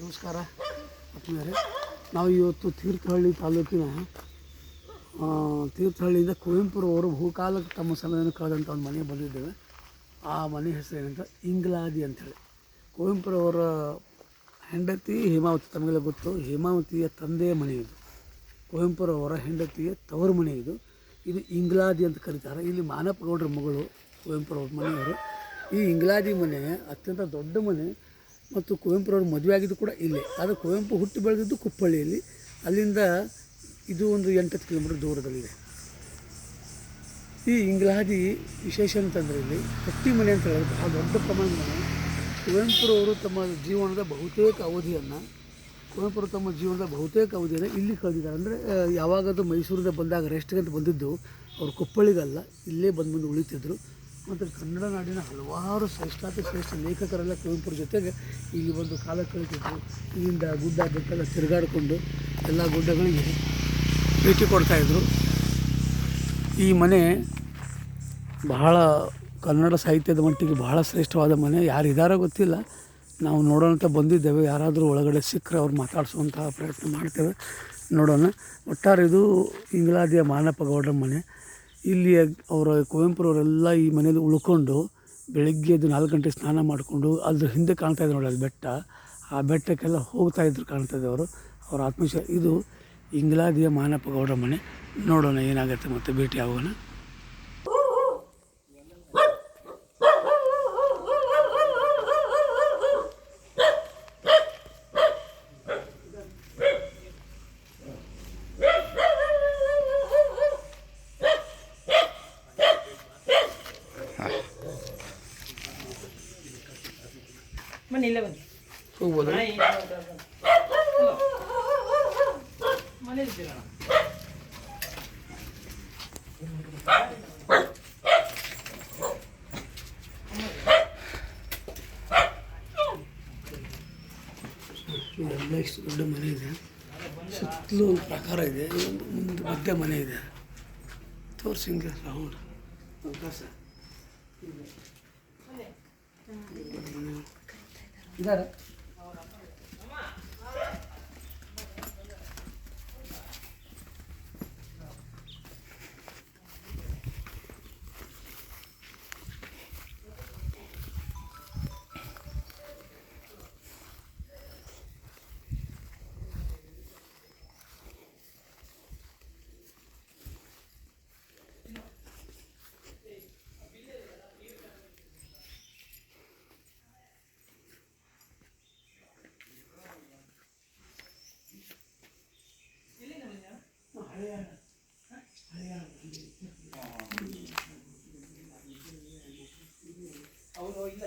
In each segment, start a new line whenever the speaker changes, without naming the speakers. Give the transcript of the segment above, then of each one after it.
ನಮಸ್ಕಾರ. ಆತ್ಮೀಯರೇ, ನಾವು ಇವತ್ತು ತೀರ್ಥಹಳ್ಳಿ ತಾಲೂಕಿನ ತೀರ್ಥಹಳ್ಳಿಯಿಂದ ಕುವೆಂಪುರವರು ಭೂಕಾಲಕ್ಕೆ ತಮ್ಮ ಸಮಯವನ್ನು ಕಳೆದಂಥ ಒಂದು ಮನೆಗೆ ಬಂದಿದ್ದೇವೆ. ಆ ಮನೆ ಹೆಸರು ಇಂಗ್ಲಾದಿ ಅಂಥೇಳಿ ಕುವೆಂಪುರವರ ಹೆಂಡತಿ ಹೇಮಾವತಿ, ತಮಗೆಲ್ಲ ಗೊತ್ತು, ಹೇಮಾವತಿಯ ತಂದೆಯ ಮನೆ ಇದು. ಕುವೆಂಪುರವರ ಹೆಂಡತಿಯ ತವರು ಮನೆ ಇದು. ಇದು ಇಂಗ್ಲಾದಿ ಅಂತ ಕರೀತಾರೆ. ಇಲ್ಲಿ ಮಾನಪ್ಪ ಗೌಡರ ಮಗಳು ಕುವೆಂಪುರವ್ರ ಮನೆಯವರು. ಈ ಇಂಗ್ಲಾದಿ ಮನೆ ಅತ್ಯಂತ ದೊಡ್ಡ ಮನೆ. ಮತ್ತು ಕುವೆಂಪುರವ್ರ ಮದುವೆ ಆಗಿದ್ದು ಕೂಡ ಇಲ್ಲೇ. ಆದರೆ ಕುವೆಂಪು ಹುಟ್ಟಿ ಬೆಳೆದಿದ್ದು ಕುಪ್ಪಳ್ಳಿಯಲ್ಲಿ. ಅಲ್ಲಿಂದ ಇದು ಒಂದು ಎಂಟತ್ತು ಕಿಲೋಮೀಟರ್ ದೂರದಲ್ಲಿದೆ. ಈ ಇಂಗ್ಲಾದಿ ವಿಶೇಷ ಅಂತಂದರೆ ಇಲ್ಲಿ ಕಟ್ಟಿ ಮನೆ ಅಂತ ಹೇಳಿದ್ರೆ ಬಹಳ ದೊಡ್ಡ ಪ್ರಮಾಣದಲ್ಲಿ ಕುವೆಂಪುರವರು ತಮ್ಮ ಜೀವನದ ಬಹುತೇಕ ಅವಧಿಯನ್ನು, ಕುವೆಂಪುರು ತಮ್ಮ ಜೀವನದ ಬಹುತೇಕ ಅವಧಿಯನ್ನು ಇಲ್ಲಿ ಕಳೆದಿದ್ದಾರೆ. ಅಂದರೆ ಯಾವಾಗದು ಮೈಸೂರಿಂದ ಬಂದಾಗ ರೆಸ್ಟ್ಗೆ ಅಂತ ಬಂದಿದ್ದು, ಅವರು ಕೊಪ್ಪಳಿಗಲ್ಲ ಇಲ್ಲೇ ಬಂದು ಬಂದು ಉಳಿತಿದ್ರು. ಮತ್ತು ಕನ್ನಡ ನಾಡಿನ ಹಲವಾರು ಶ್ರೇಷ್ಠಾತಿ ಶ್ರೇಷ್ಠ ಲೇಖಕರೆಲ್ಲ ಕುವೆಂಪುರ ಜೊತೆಗೆ ಇಲ್ಲಿ ಒಂದು ಕಾಲ ಕಳೀತಿದ್ರು ಇಲ್ಲಿಂದ ಗುಡ್ಡ ಬೆಟ್ಟೆಲ್ಲ ತಿರುಗಾಡಿಕೊಂಡು ಎಲ್ಲ ಗುಡ್ಡಗಳಿಗೆ ಭೇಟಿ ಕೊಡ್ತಾಯಿದ್ರು ಈ ಮನೆ ಬಹಳ ಕನ್ನಡ ಸಾಹಿತ್ಯದ ಮಟ್ಟಿಗೆ ಬಹಳ ಶ್ರೇಷ್ಠವಾದ ಮನೆ. ಯಾರು ಇದ್ದಾರೋ ಗೊತ್ತಿಲ್ಲ. ನಾವು ನೋಡೋಣ ಅಂತ ಬಂದಿದ್ದೇವೆ. ಯಾರಾದರೂ ಒಳಗಡೆ ಸಿಕ್ಕರೆ ಅವ್ರು ಮಾತಾಡಿಸುವಂತಹ ಪ್ರಯತ್ನ ಮಾಡ್ತೇವೆ. ನೋಡೋಣ. ಒಟ್ಟಾರೆ ಇದು ಇಂಗ್ಲಾದಿಯ ಮಾನಪ್ಪ ಗೌಡ್ರ ಮನೆ. ಇಲ್ಲಿ ಅವರ ಕುವೆಂಪುರವರೆಲ್ಲ ಈ ಮನೇಲಿ ಉಳ್ಕೊಂಡು ಬೆಳಗ್ಗೆ ಎದ್ದು ನಾಲ್ಕು ಗಂಟೆ ಸ್ನಾನ ಮಾಡಿಕೊಂಡು ಅದ್ರ ಹಿಂದೆ ಕಾಣ್ತಾ ಇದೆ ನೋಡಿ ಅಲ್ಲಿ ಬೆಟ್ಟ. ಆ ಬೆಟ್ಟಕ್ಕೆಲ್ಲ ಹೋಗ್ತಾ ಇದ್ರು ಕಾಣ್ತಾ ಇದೆ ಅವರು. ಅವರ ಆತ್ಮವಿಶ್ವಾಸ. ಇದು ಇಂಗ್ಲಾದಿಯ ಮಾನಪ್ಪ ಗೌಡ್ರ ಮನೆ. ನೋಡೋಣ ಏನಾಗುತ್ತೆ ಮತ್ತೆ ಭೇಟಿ ಆಗೋಣ. ಇಷ್ಟು ದೊಡ್ಡ ಮನೆ ಇದೆ ಸುತ್ತಲೂ ಒಂದು ಪ್ರಕಾರ ಇದೆ ಒಂದು ಮುಂದೆ ಮಧ್ಯ ಮನೆ ಇದೆ ತೋರಿಸಿ ಹಿಂಗೆ ರೌಂಡ್ ಅವಕಾಶ ಇದ್ದಾರೆ
ಅವರು ಇಲ್ಲ ಚಿಕ್ಕಮಂಗ್ಳೂರು
ಇವ್ರು ಏನ್ ಹೇಳಿ?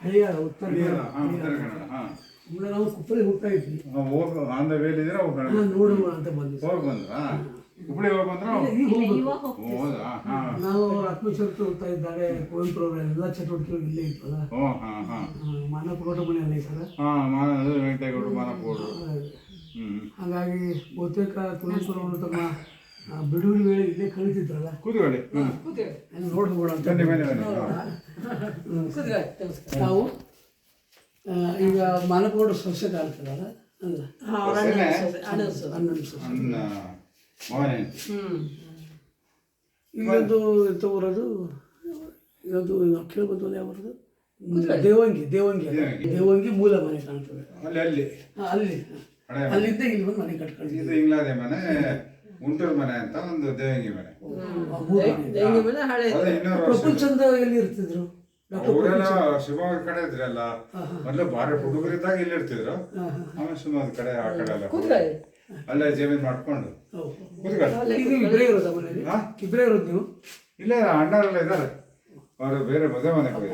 ನಾವು ಹಳೆಯಾರಿಗೆ ಬಂದಿದ್ದು
ಹಾ?
ಹಳೆಯಾರ ಉತ್ತರ
ಹರಿಹರ, ಉತ್ತರ ಕನ್ನಡ, ಹಾ.
ಸುಮ್ಮನೆ ನಾವು ಕುಪ್ಪಳಿ ಹೋಗ್ತಾ ಇದ್ವಿ.
ಹಾ, ಹೋಗ್ ಆನ್ ದ ವೇಲ್ ಇದ್ದೀರಾ ಹೋಗೋಣ
ಹಾ, ನೋಡುವ ಅಂತ
ಹೋಗಿ ಬಂದ್ರಾ? ಹೋಗಿ ಹೌದಾ?
ನಾವು ಆತ್ಮಚರಿತ್ರೆ ಹೋಗ್ತಾ ಇದ್ದಾರೆ. ಕುವೆಂಪುರ ಎಲ್ಲ ಚಟುವಟಿಕೆಗಳು ಇಲ್ಲೇ ಇತ್ತಲ್ಲ? ಮಾನಕೋಟ ಮನೆ ಅಲ್ಲ ಐತಲ್ಲ
ಹಾ ಮಾನ ಅದು ವೆಂಕಟೇಗೌಡರು ಮಾನಪ್ಪಗೌಡರು
ಹಾಗಾಗಿ ಬಹುತೇಕ ಕುವೆಂಪುರವರು ತಮ್ಮ ಬಿಡುವಿನ ವೇಳೆ ಇಲ್ಲೇ ಕಳಿತಿದ್ರಲ್ಲ
ಕೂತ್ಕೊಳ್ಳಿ.
ನೋಡಿ ಹೋಗೋಣ ಅಂತ ನಾವು ಈಗ ಮಲಗೋಡು ಗೌಡ ಸೊಸೆ ಕಾಣ್ತದಲ್ಲ ಅಲ್ಲ? ಹನ್ನೊಂದು ಸೊಸೆ ಇಲ್ಲೊಂದು ಎಂತ ಊರದು? ಇದೊಂದು ಕೇಳಿ ಬಂದಲ್ಲ ಯಾವ್ದು ದೇವಂಗಿ ದೇವಂಗಿ ದೇವಂಗಿ. ಮೂಲ ಮನೆ ಕಾಣ್ತದೆ.
ಅಲ್ಲಿ ಅಲ್ಲಿ.
ಅಲ್ಲಿಂದ ಇಲ್ಲಿ ಬಂದು ಮನೆ. ಕಟ್ಕೊಂಡು
ಇದು ಇಂಗ್ಲಾದೆ ಮನೆ ಗುಂಟೂರು ಮನೆ ಅಂತ ಒಂದು ದೇವಂಗಿ ಮನೆ.
ಪ್ರಪಂಚದ ಎಲ್ಲಿ ಇರ್ತಿದ್ರು.
ಶಿವಮೊಗ್ಗ ಕಡೆ ಇದ್ರಲ್ಲ ಮೊದಲು ಬಾರಿ ಹುಡುಗರಿದ್ದಾಗ ಇಲ್ಲಿ ಇರ್ತಿದ್ರು. ಆಮೇಲೆ ಶಿವಮೊಗ್ಗ ಕಡೆ ಆ ಕಡೆ ಎಲ್ಲ ಅಲ್ಲೇ ಜಮೀನ್ ಮಾಡ್ಕೊಂಡು.
ಇಬ್ಬರೇ ಇರೋದ ನೀವು?
ಇಲ್ಲ ಅಣ್ಣರೆಲ್ಲ ಇದ್ದಾರೆ. ಅವರು ಬೇರೆ ಮದುವೆ ಮನೆಗೆ ಹೋಗಿ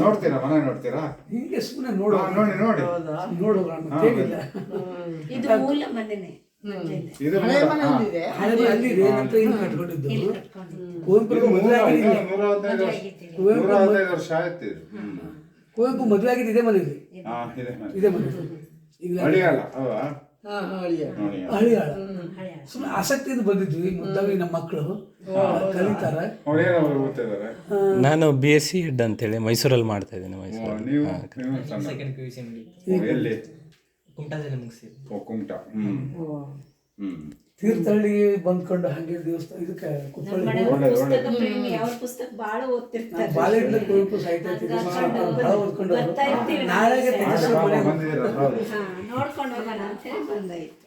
ನೋಡ್ತೀರಾ ಮನೆ ನೋಡ್ತೀರಾ?
ಹಿಂಗೆ ಸುಮ್ಮನೆ ನೋಡಿ
ನೋಡಿ. ನೋಡು.
ಇದು ಮೂಲ ಮನೆನೆ.
ಇದು.
ಹಳೆ ಮನೆ ಅಲ್ಲಿ ಇದೆ ನಂತರ ಇಲ್ಲಿ ಕಟ್ಕೊಂಡಿದ್ದು? ಕುವೆಂಪು ಮದುವೆ ಆಗಿದೆ. ಇಲ್ಲಿ.
ನೂರ ಹದಿನೈದು ವರ್ಷ ನೂರ ಹದಿನೈದು ವರ್ಷ ಆಯ್ತು ಇದು. ಹ್ಮ್.
ಕುವೆಂಪು ಮದುವೆ ಆಗಿದೆ ಇದೇ ಮನೆಯಲ್ಲಿ?
ಹಾ ಇದೆ ಮನೆ.
ಇದೇ ಮನೆ. ಈಗ
ಅಡಿಯಾಳ ಅಲ್ವಾ? ನೋಡಿ
ಹಳಿಯಾಳ. ಸುಮ್ಮನೆ ಆಸಕ್ತಿಯಿಂದ ಬಂದಿದ್ವಿ ಮುದ್ದಾಗಿ ನಮ್ಮ ಮಕ್ಕಳು ಕಲಿತಾರೆ.
ಅವ್ರೇನೋ ಅವ್ರು ಓದ್ತಿದ್ದಾರೆ
ನಾನು ಬಿ ಎಸ್ ಸಿ ಎಡ್ ಅಂತೇಳಿ ಮೈಸೂರಲ್ಲಿ ಮಾಡ್ತಾ ಇದ್ದೀನಿ ಮೈಸೂರು
ನೀವು? ನೀವು ಸಣ್ಣ. ಎಲ್ಲಿ?
ಕುಮಟಾದಲ್ಲಿ
ಓ ಕುಮಟ.
ತೀರ್ಥಹಳ್ಳಿ ಬಂದ್ಕೊಂಡು ಹಂಗೆ ದೇವಸ್ಥಾನ ಇದಕ್ಕೆ ಕುಪ್ಪಳ್ಳಿ
ಒಳ್ಳೇದು ಒಳ್ಳೇದು
ಪುಸ್ತಕ ಪ್ರೇಮಿ ಅವ್ರ ಪುಸ್ತಕ ಓದ್ತಿರ್ತಾರೆ.
ಸಾಹಿತ್ಯ. ನಾಳೆಗೆ
ನೋಡ್ಕೊಂಡು ಹೋಗೋಣ ಅಂತ ಹೇಳಿ ಬಂದಾಯ್ತು.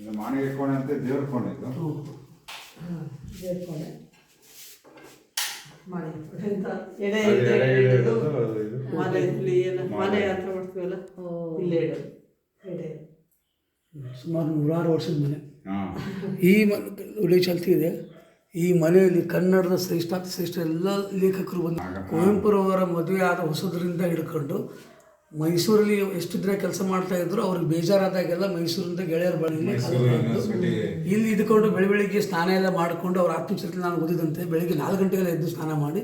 ಇದು ಮಾನಿಗೆ ಕೋಣೆ ಅಂತ ದೇವ್ರ ಕೋಣೆ ಇದು?
ಎಡೆ
ಎಡೆ ಇದು.
ಮನೆ ಇಲ್ಲಿ ಹತ್ರ ಮಾಡ್ತೀವಲ್ಲ? ಇಲ್ಲೇ ಇಡೋದು. ಎಡೆ
ಸುಮಾರು ನೂರಾರು ವರ್ಷದ ಮನೆ.
ಹಾ.
ಈ ಮನೆ ಒಳ್ಳೆ ಚಾಲ್ತಿ ಇದೆ. ಈ ಮನೆಯಲ್ಲಿ ಕನ್ನಡದ ಶ್ರೇಷ್ಠ ಶ್ರೇಷ್ಠ ಎಲ್ಲ ಲೇಖಕರು ಬಂದು ಕುವೆಂಪುರವರ ಮದುವೆ ಆದ ಹೊಸದರಿಂದ ಹಿಡ್ಕೊಂಡು ಮೈಸೂರಲ್ಲಿ ಎಷ್ಟು ದಿನ ಕೆಲಸ ಮಾಡ್ತಾ ಇದ್ರು ಅವ್ರಿಗೆ ಬೇಜಾರಾದಾಗೆಲ್ಲ ಮೈಸೂರಿಂದ ಗೆಳೆಯರ ಬಳಿ ಇಲ್ಲಿ ಇದ್ಕೊಂಡು ಬೆಳಿ ಬೆಳಿಗ್ಗೆ ಸ್ನಾನ ಎಲ್ಲ ಮಾಡಿಕೊಂಡು ಅವ್ರ ಆತ್ಮಚರಿತ್ರೆ ನಾನು ಓದಿದಂತೆ ಬೆಳಿಗ್ಗೆ ನಾಲ್ಕು ಗಂಟೆಗೆಲ್ಲ ಎದ್ದು ಸ್ನಾನ ಮಾಡಿ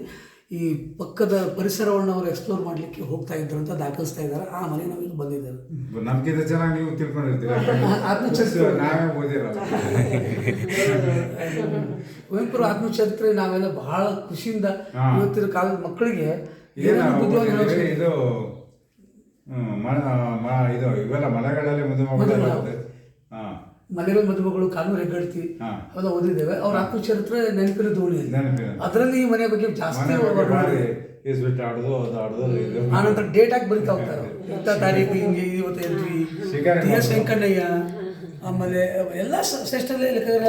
ಈ ಪಕ್ಕದ ಪರಿಸರವನ್ನು ಅವರು ಎಕ್ಸ್ಪ್ಲೋರ್ ಮಾಡಲಿಕ್ಕೆ ಹೋಗ್ತಾ ಇದ್ರು ಅಂತ ದಾಖಲಿಸ್ತಾ ಇದ್ದಾರೆ. ಆ ಮನೆ ನಾವು ಇಲ್ಲಿ ಬಂದಿದ್ದೇವೆ.
ನಮ್ಗಿಂತ ಚೆನ್ನಾಗಿ ನೀವು ತಿಳ್ಕೊಂಡಿರ್ತೀರ?
ಆತ್ಮಚರಿತ್ರೆ.
ನಾವೇ ಓದಿರಲ್ಲ
ಕುವೆಂಪುರ ಆತ್ಮಚರಿತ್ರೆ ನಾವೆಲ್ಲ ಬಹಳ ಖುಷಿಯಿಂದ. ಇವತ್ತಿನ ಕಾಲದ ಮಕ್ಕಳಿಗೆ
ಇದು ಇದು ಇವೆಲ್ಲ ಮನೆಗಳಲ್ಲಿ ಮದುಮಗಳೆಲ್ಲ
ಮಲೆಗಳ ಮದುಮಗಳು ಕಾನೂರು ಹೆಗ್ಗಡ್ತಿ. ಅವೆಲ್ಲ ಓದಿದ್ದೇವೆ. ಅವ್ರ ಆತ್ಮಚರಿತ್ರೆ ನೆನಪಿನ
ದೋಣಿ
ಅದರಲ್ಲಿ ಈ ಮನೆ ಬಗ್ಗೆ ಜಾಸ್ತಿ ಆನಂತರ ಡೇಟ್ ಆಗಿ ಬರಿತಾ ಹೋಗ್ತಾರೆ ಇಂಥ ತಾರೀಕು ಹಿಂಗೆ ಇವತ್ತು
ಶಿಕಾರಿ
ಟಿ ಎಸ್ ವೆಂಕಣ್ಣಯ್ಯ. ಆಮೇಲೆ ಎಲ್ಲ ಶ್ರೇಷ್ಠಲ್ಲೇ ಶ್ರೇಷ್ಠ ಲೇಖಕರ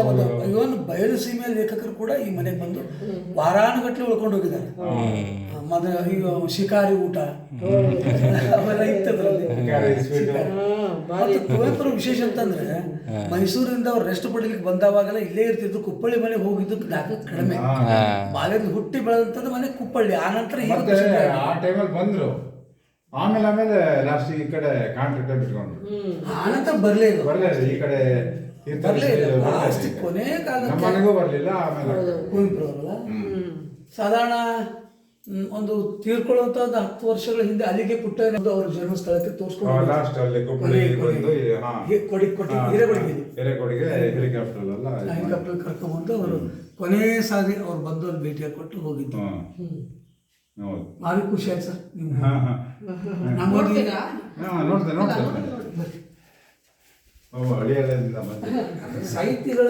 ಇವನ್ ಬಯಲು ಸೀಮೆ ಲೇಖಕರು ಕೂಡ ಈ ಮನೆಗೆ ಬಂದು ವಾರಾನುಗಟ್ಟಲೆ ಉಳ್ಕೊಂಡು ಹೋಗಿದ್ದಾರೆ. ಮದ ಈಗ ಶಿಕಾರಿ ಊಟ ಅವೆಲ್ಲ ಕುವೆಂಪುರ ವಿಶೇಷ ಅಂತಂದ್ರೆ ಮೈಸೂರಿಂದ ಅವ್ರು ರೆಸ್ಟ್ ಪಡಲಿಕ್ಕೆ ಬಂದಾವಾಗೆಲ್ಲ ಇಲ್ಲೇ ಇರ್ತಿದ್ರು ಕುಪ್ಪಳ್ಳಿ ಮನೆಗೆ ಹೋಗಿದ್ದು ದಾಖಲೆ ಕಡಿಮೆ. ಬಾಲ್ಯದ ಹುಟ್ಟಿ ಬೆಳೆದಂತದ್ದು ಮನೆ ಕುಪ್ಪಳ್ಳಿ ಆ ನಂತರ
ಆ ಟೈಮಲ್ಲಿ ಬಂದ್ರು. ಆಮೇಲೆ ಆಮೇಲೆ ಲಾಸ್ಟ್ ಈ ಕಡೆ ಕಾಂಟ್ರಾಕ್ಟ್ ಬಿಟ್ಕೊಂಡ್ರು.
ಬರಲೇ ಇಲ್ಲ.
ಬರ್ಲೇ ಇಲ್ಲ, ಈ ಕಡೆ
ಬರಲೇ ಇಲ್ಲ. ಲಾಸ್ಟ್. ಕೊನೆ ಕಾಲಕ್ಕೆ
ಮನೆಗೂ ಬರಲಿಲ್ಲ ಆಮೇಲೆ
ಕುವೆಂಪು ಅವರಲ್ಲ. ಸಾಧಾರಣ ಒಂದು ತೀರ್ಕೊಳ್ಳುವಂತ ಒಂದು ಹತ್ತು ವರ್ಷಗಳ ಹಿಂದೆ ಅಲ್ಲಿಗೆ ಪುಟ್ಟ ಅವ್ರ ಜನ್ಮಸ್ಥಳಕ್ಕೆ ತೋರಿಸ್ಕೊಂಡು
ಲಾಸ್ಟ್ ಅಲ್ಲಿ
ಹಿರೇಕೊಡಿಗೆ
ಹೆಲಿಕಾಪ್ಟರ್ ಅಲ್ಲ
ಹೆಲಿಕಾಪ್ಟರ್ ಕರ್ಕೊಂಡ್ಬಂದು ಅವರು ಕೊನೆ ಸಾರಿ ಅವ್ರು ಬಂದು ಅಲ್ಲಿ ಭೇಟಿಯಾಗಿ ಕೊಟ್ಟು ಹೋಗಿದ್ದು.
ಹ್ಮ್. ಹೌದು.
ಭಾರಿ ಖುಷಿ ಆಯ್ತು ಸರ್.
ಓ ಹಳಿಯಲ್ಲಿಂದ ಬಂದೆ
ಸಾಹಿತ್ಯಗಳ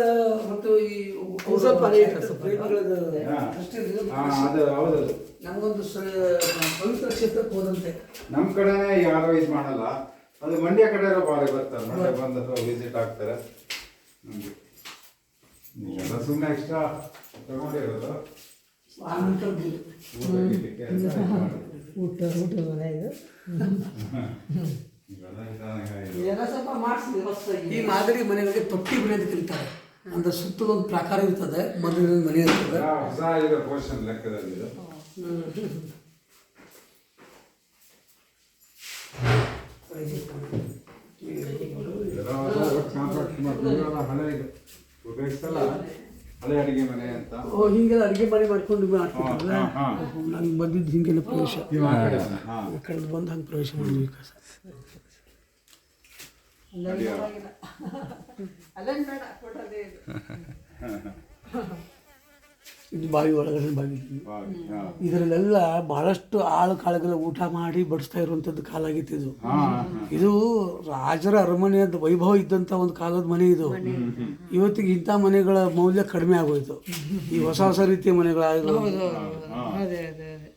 ಮತ್ತು. ಈ
ಸ್ವಲ್ಪ ಲೇಟ್ ಸ್ವಲ್ಪ.
ಪ್ರೇಮಿಗಳದ್ದು
ಹಾ.
ದೃಷ್ಟಿಯಲ್ಲಿ
ಹಾ, ಅದು ಹೌದು.
ನಮಗೊಂದು ಪವಿತ್ರ ಕ್ಷೇತ್ರಕ್ಕೆ ಹೋದಂತೆ.
ನಮ್ಮ ಕಡೆನೇ ಯಾರು ಇದು ಮಾಡಲ್ಲ. ಅದು ಮಂಡ್ಯ ಕಡೆ ಬಾರಿ ಬರ್ತಾರೆ. ಮಂಡ್ಯ ಬಂದ ವಿಸಿಟ್ ಆಗ್ತಾರೆ. ನೀವೆಲ್ಲ ಎಲ್ಲ ಸುಮ್ಮನೆ ಎಕ್ಸ್ಟ್ರಾ ತಗೊಂಡಿರೋದು.
ಆ ನಂತರ
ಊಟ
ಊಟದ ಮನೆ ಇದು. ಎಲ್ಲ ಸ್ವಲ್ಪ ಮಾಡಿಸಿದೆ ಹೊಸದಾಗಿ.
ಈ ಮಾದರಿ ಮನೆಗಳಿಗೆ ತೊಟ್ಟಿ ಮನೆ ಅಂತ ಕರೀತಾರೆ. ಅಂದ್ರೆ ಸುತ್ತಲೂ ಒಂದು ಪ್ರಾಕಾರ ಇರ್ತದೆ ಮೊದಲಿನ ಮನೆ ಇರ್ತದೆ.
ಹಳೆ ಇದು. ಉಪಯೋಗಿಸಲ್ಲ ಹಳೆ ಅಡಿಗೆ ಮನೆ ಅಂತ.
ಓ ಹಿಂಗೆಲ್ಲ ಅಡುಗೆ ಮನೆ ಮಾಡ್ಕೊಂಡು ಮಾಡ್ತಿದ್ರಲ್ಲ
ಹಾ, ಹಾ.
ನಂಗೆ ಬಂದಿದ್ದು ಹಿಂಗೆಲ್ಲ ಪ್ರವೇಶ. ಕಳೆದು ಬಂದು ಹಂಗೆ ಪ್ರವೇಶ ಮಾಡಬೇಕು.
ಸರ್
ಅಲ್ಲೇನ್ ಬೇಡ ಕೊಡೋದೇ ಇದು
ಬಾವಿ ಒಳಗಡೆ ಬಾವಿ. ಇದರಲ್ಲೆಲ್ಲ ಬಹಳಷ್ಟು ಆಳು ಕಾಳುಗಳ ಊಟ ಮಾಡಿ ಬಡಿಸ್ತಾ ಇರುವಂಥದ್ದು ಕಾಲ ಆಗಿತ್ತು ಇದು ರಾಜರ ಅರಮನೆಯದ ವೈಭವ ಇದ್ದಂಥ ಒಂದು ಕಾಲದ ಮನೆ ಇದು. ಇವತ್ತಿಗೆ ಇಂಥ ಮನೆಗಳ ಮೌಲ್ಯ ಕಡಿಮೆ ಆಗೋಯ್ತು. ಈ ಹೊಸ ಹೊಸ ರೀತಿಯ
ಅದೇ.